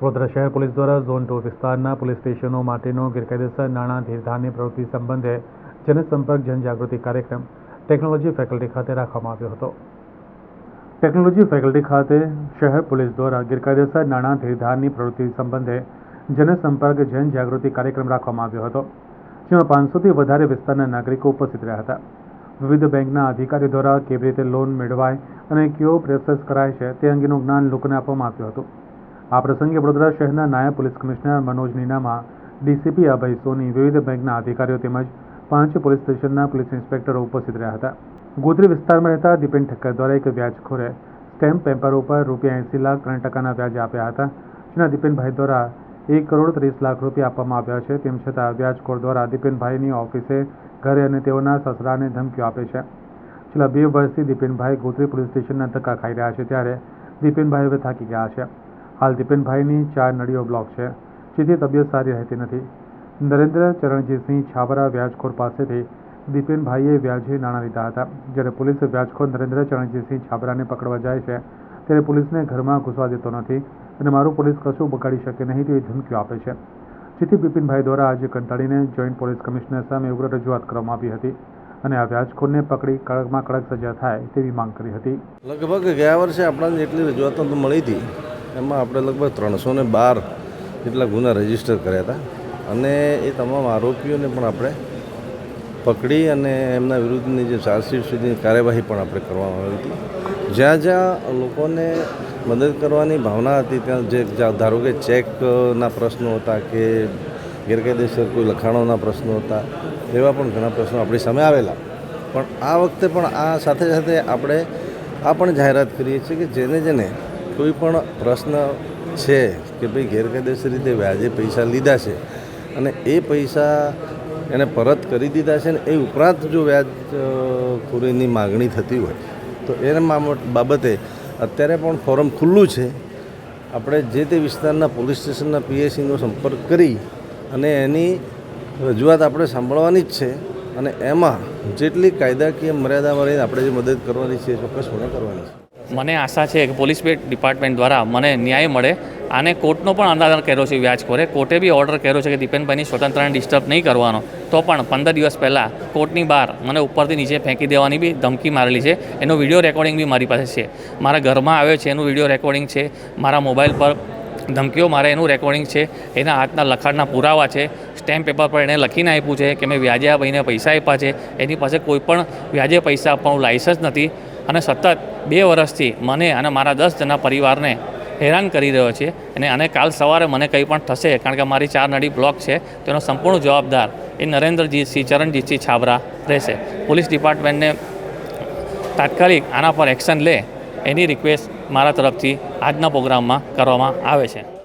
વડોદરા શહેર પોલીસ દ્વારા zone two વિસ્તારના પોલીસ સ્ટેશનો માટેનો ગેરકાયદેસર નાણાં ધીરધારની પ્રવૃત્તિ સંબંધે જનસંપર્ક જનજાગૃતિ કાર્યક્રમ ટેકનોલોજી ફેકલ્ટી ખાતે રાખવામાં આવ્યો હતો. ટેકનોલોજી ફેકલ્ટી ખાતે શહેર પોલીસ દ્વારા ગેરકાયદેસર નાણાં ધીરધારની પ્રવૃત્તિ સંબંધે જનસંપર્ક જનજાગૃતિ કાર્યક્રમ રાખવામાં આવ્યો હતો, જેમાં પાંચસોથી વધારે વિસ્તારના નાગરિકો ઉપસ્થિત રહ્યા હતા. વિવિધ બેંકના અધિકારીઓ દ્વારા કેવી રીતે લોન મેળવાય અને કેવો પ્રોસેસ કરાય છે તે અંગેનું જ્ઞાન લોકોને આપવામાં આવ્યું હતું. આ પ્રસંગે વડોદરા શહેરના નાયબ police commissioner Manoj Ninama, DCP Abhay Soni, વિવિધ બેંકના અધિકારીઓ તેમજ પાંચ પોલીસ સ્ટેશનના પોલીસ ઇન્સ્પેક્ટરો ઉપસ્થિત રહ્યા હતા. ગોત્રી વિસ્તારમાં રહેતા દીપેન ઠક્કર દ્વારા એક વ્યાજખોરે સ્ટેમ્પ પેપર ઉપર રૂપિયા એંસી લાખ ત્રણ ટકાના વ્યાજ આપ્યા હતા, જેના દીપેનભાઈ દ્વારા એક કરોડ ત્રીસ લાખ રૂપિયા આપવામાં આવ્યા છે. તેમ છતાં વ્યાજખોર દ્વારા દીપેનભાઈની ઓફિસે ઘરે અને તેઓના સસરાને ધમકીઓ આપે છે. છેલ્લા બે વર્ષથી દીપેનભાઈ ગોત્રી પોલીસ સ્ટેશનના ધક્કા ખાઈ રહ્યા છે, ત્યારે દીપેનભાઈ હવે થાકી ગયા છે. હાલ દીપેનભાઈની ચાર નળીઓ બ્લોક છે, જેથી તબિયત સારી રહેતી નથી. નરેન્દ્ર ચરણજીતસિંહ છાબરા વ્યાજખોર પાસેથી દીપેનભાઈએ વ્યાજે નાણાં લીધા હતા. જ્યારે પોલીસ વ્યાજખોર નરેન્દ્ર ચરણજીતસિંહ છાબરાને પકડવા જાય છે, ત્યારે પોલીસને ઘરમાં ઘૂસવા દેતો નથી અને મારું પોલીસ કશું બગાડી શકે નહીં તેવી ધમકીઓ આપે છે. જેથી બિપિનભાઈ દ્વારા આજે કંટાળીને જોઈન્ટ પોલીસ કમિશનર સામે ઉગ્ર રજૂઆત કરવામાં આવી હતી અને આ વ્યાજખોરને પકડી કડકમાં કડક સજા થાય તેવી માંગ કરી હતી. લગભગ ગયા વર્ષે આપણને જેટલી રજૂઆતો મળી હતી એમાં આપણે લગભગ ત્રણસો ને બાર જેટલા ગુના રજિસ્ટર કર્યા હતા. અને એ તમામ આરોપીઓને પણ આપણે પકડી અને એમના વિરુદ્ધની જે ચાર્જશીટ સુધીની કાર્યવાહી પણ આપણે કરવામાં આવી હતી. જ્યાં જ્યાં લોકોને મદદ કરવાની ભાવના હતી, ત્યાં જે ધારો કે ચેકના પ્રશ્નો હતા કે ગેરકાયદેસર કોઈ લખાણોના પ્રશ્નો હતા, એવા પણ ઘણા પ્રશ્નો આપણી સામે આવેલા. પણ આ વખતે પણ આ સાથે સાથે આપણે આ પણ જાહેરાત કરીએ છીએ કે જેને જેને કોઈ પણ પ્રશ્ન છે કે ભાઈ ગેરકાયદેસર રીતે વ્યાજે પૈસા લીધા છે અને એ પૈસા એને પરત કરી દીધા છે ને એ ઉપરાંત જો વ્યાજ અ, ખોરીની માગણી થતી હોય તો એના બાબતે અત્યારે પણ ફોરમ ખુલ્લું છે. આપણે જે તે વિસ્તારના પોલીસ સ્ટેશનના પીએસસીનો સંપર્ક કરી અને એની રજૂઆત આપણે સાંભળવાની જ છે અને એમાં જેટલી કાયદાકીય મર્યાદામાં રહીને આપણે જે મદદ કરવાની છે એ ચોક્કસપણે કરવાની છે. મને આશા છે કે પોલીસ ડિપાર્ટમેન્ટ દ્વારા મને ન્યાય મળે. આને કોર્ટનો પણ અંદાજન કર્યો છે વ્યાજખોરે. કોર્ટે બી ઓર્ડર કર્યો છે કે દીપેનભાઈની સ્વતંત્રને ડિસ્ટર્બ નહીં કરવાનો. તો પણ પંદર દિવસ પહેલાં કોર્ટની બહાર મને ઉપરથી નીચે ફેંકી દેવાની બી ધમકી મારેલી છે. એનો વીડિયો રેકોર્ડિંગ બી મારી પાસે છે. મારા ઘરમાં આવ્યો છે, એનું વીડિયો રેકોર્ડિંગ છે. મારા મોબાઈલ પર ધમકીઓ મારે, એનું રેકોર્ડિંગ છે. એના હાથના લખાણના પુરાવા છે. સ્ટેમ્પ પેપર પર એણે લખીને આપ્યું છે કે મેં વ્યાજે આ ભાઈને પૈસા આપ્યા છે. એની પાસે કોઈ પણ વ્યાજે પૈસા આપવાનું લાઇસન્સ નથી. અને સતત બે વર્ષથી મને અને મારા દસ જણા પરિવારને હેરાન કરી રહ્યો છે અને અને કાલ સવારે મને કંઈ પણ થશે, કારણ કે મારી ચાર નડી બ્લોક છે, તેનો સંપૂર્ણ જવાબદાર એ નરેન્દ્રજીતસિંહ, ચરણજીતસિંહ છાબરા રહેશે. પોલીસ ડિપાર્ટમેન્ટને તાત્કાલિક આના પર એક્શન લે એની રિક્વેસ્ટ મારા તરફથી આજના પ્રોગ્રામમાં કરવામાં આવે છે.